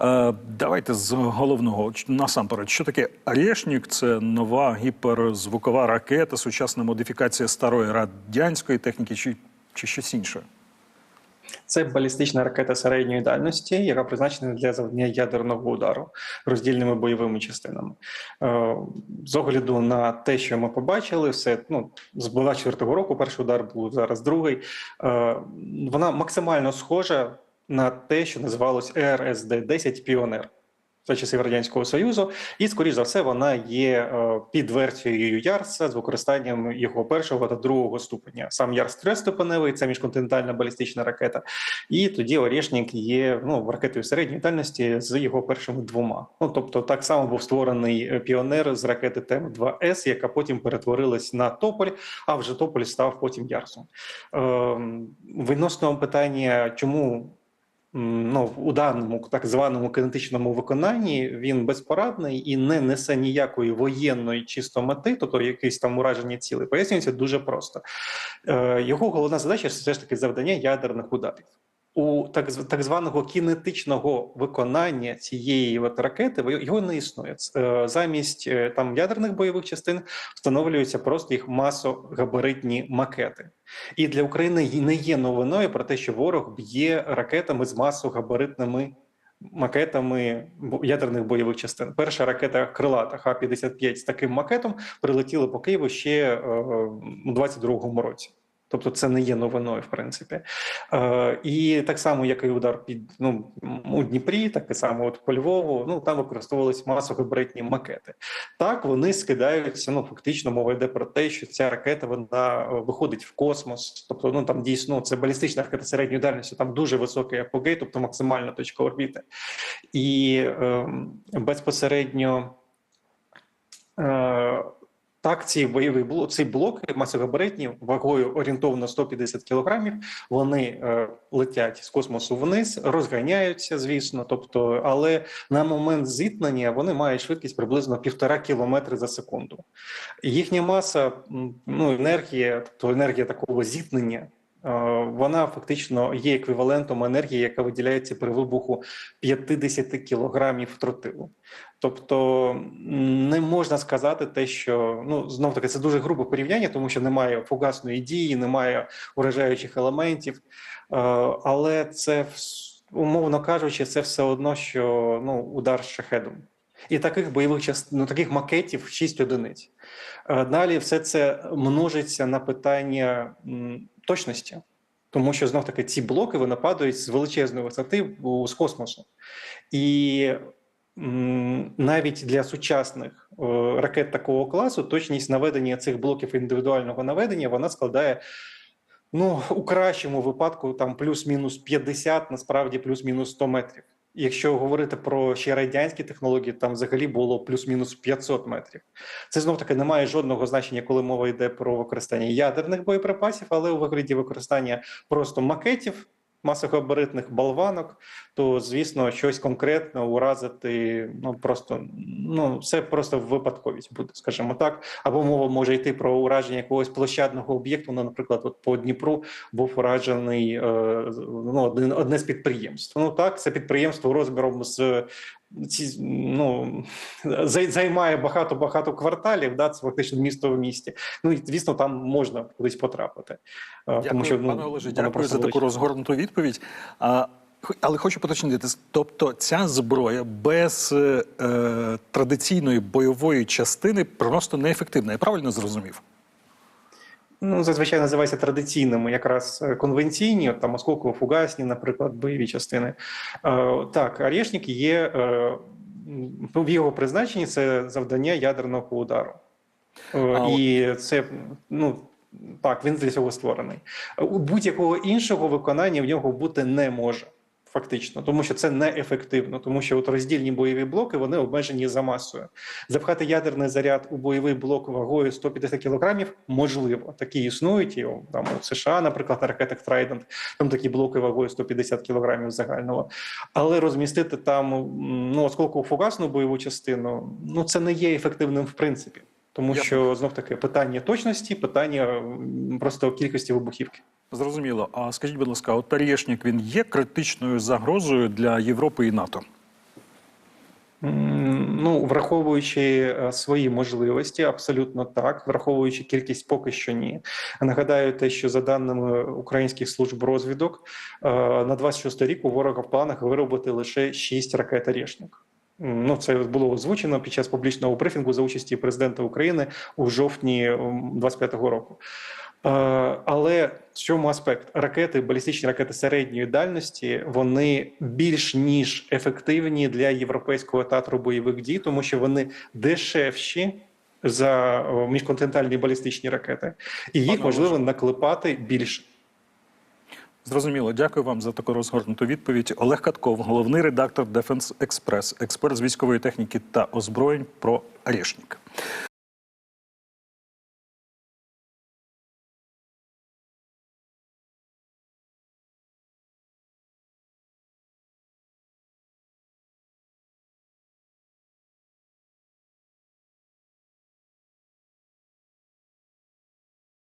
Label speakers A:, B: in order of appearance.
A: Е, давайте з головного насамперед, що таке Орешник? Це нова гіперзвукова ракета, сучасна модифікація старої радянської техніки, чи, чи щось інше?
B: Це балістична ракета середньої дальності, яка призначена для завдання ядерного удару роздільними бойовими частинами. Е, З огляду на те, що ми побачили, все ну з 24-го року перший удар був зараз другий. Е, Вона максимально схожа на те, що називалось РСД-10 Піонер. За часів радянського союзу, і скоріш за все, вона є е, під версією Ярса з використанням його першого та другого ступеня. Сам Ярс трьохступеневий, це міжконтинентальна балістична ракета. І тоді Орєшнік є ну ракетою середньої дальності з його першими двома. Ну тобто, так само був створений е, піонер з ракети ТМ-2С, яка потім перетворилась на Тополь, а вже Тополь став потім Ярсом. Ем, Відносно питання, чому ну, у даному так званому кинетичному виконанні він безпорадний і не несе ніякої воєнної чисто мети, тобто якісь там ураження цілей. Пояснюється дуже просто. Е, Його головна задача все ж таки завдання ядерних ударів. У так, так званого кінетичного виконання цієї от ракети його не існує. Е, Замість е, там ядерних бойових частин встановлюються просто їх масогабаритні макети. І для України не є новиною про те, що ворог б'є ракетами з масогабаритними макетами ядерних бойових частин. Перша ракета крилата Х-55 з таким макетом прилетіла по Києву ще е, у 22-му році. Тобто це не є новиною, в принципі. Е, і так само, як і удар під ну, у Дніпрі, так і само от по Львову, ну там використовувалися масогабаритні макети. Так вони скидаються. Ну фактично мова йде про те, що ця ракета вона е, виходить в космос. Тобто, ну там дійсно це балістична ракета середньої дальності, там дуже високий апогей, тобто максимальна точка орбіти. І е, безпосередньо. Е, так, ці бойові блоки, ці блоки масогабаритні вагою орієнтовно 150 кілограмів. Вони е, летять з космосу вниз, розганяються, звісно. Тобто, але на момент зіткнення вони мають швидкість приблизно півтора кілометри за секунду. Їхня маса, ну енергія, тобто енергія такого зіткнення. Е, Вона фактично є еквівалентом енергії, яка виділяється при вибуху 50 кілограмів тротилу. Тобто не можна сказати те, що ну знов таки це дуже грубе порівняння, тому що немає фугасної дії, немає уражаючих елементів, Е, але це умовно кажучи, це все одно, що ну удар шахедом. І таких бойових частин, ну, таких макетів 6 одиниць. Е, Далі все це множиться на питання точності, тому що знов таки ці блоки вони падають з величезної висоти з космосу. І навіть для сучасних е, ракет такого класу точність наведення цих блоків індивідуального наведення вона складає. Ну, у кращому випадку там плюс-мінус 50, насправді плюс-мінус 100 метрів. Якщо говорити про ще радянські технології, там взагалі було плюс-мінус 500 метрів. Це знов таки не має жодного значення, коли мова йде про використання ядерних боєприпасів, але у вигляді використання просто макетів, масогабаритних болванок, то звісно щось конкретне уразити. Ну просто ну це просто випадковість буде, скажімо так. Або мова може йти про ураження якогось площадного об'єкту. Ну, наприклад, от по Дніпру був уражений е, ну, один, одне з підприємств. Ну так, це підприємство розміром з ці ну зай- займає багато багато кварталів. Да, це фактично місто в місті. Ну і звісно, там можна кудись потрапити. Е,
A: Дякую,
B: тому що ну
A: пане Олеже, дякую за таку розгорнуту відповідь. А, але хочу поточнити, тобто ця зброя без е, е, традиційної бойової частини просто неефективна. Я правильно зрозумів?
B: Ну, зазвичай називається традиційними, якраз е, конвенційні, от там осколково-фугасні, наприклад, бойові частини. Е, так, Орешник є е, в його призначенні це завдання ядерного удару. Е,
A: А
B: і це ну. Так, він для цього створений. У будь-якого іншого виконання в нього бути не може, фактично, тому що це неефективно, тому що от роздільні бойові блоки вони обмежені за масою. Запхати ядерний заряд у бойовий блок вагою 150 кілограмів можливо. Такі існують і там у США, наприклад, на ракетах Trident, там такі блоки вагою 150 кілограмів загального. Але розмістити там ну осколково фугасну бойову частину, ну це не є ефективним в принципі. Тому
A: Я-
B: що знов таки питання точності, питання просто кількості вибухівки.
A: Зрозуміло. А скажіть, будь ласка, от Орешник, він є критичною загрозою для Європи і НАТО?
B: Ну, враховуючи е, свої можливості, абсолютно так. Враховуючи кількість, поки що ні. Нагадаю, те, що за даними українських служб розвідок, е, на 26 рік у ворога в планах виробити лише 6 ракет «Орешник». Ну, це було озвучено під час публічного брифінгу за участі президента України у жовтні м, 25-го року. Е, Але в чому аспект? Ракети, балістичні ракети середньої дальності, вони більш ніж ефективні для європейського театру бойових дій, тому що вони дешевші за міжконтинентальні балістичні ракети, і їх можливо наклепати більше.
A: Зрозуміло, дякую вам за таку розгорнуту відповідь. Олег Катков, головний редактор Defense Express, експерт з військової техніки та озброєнь про Орешник.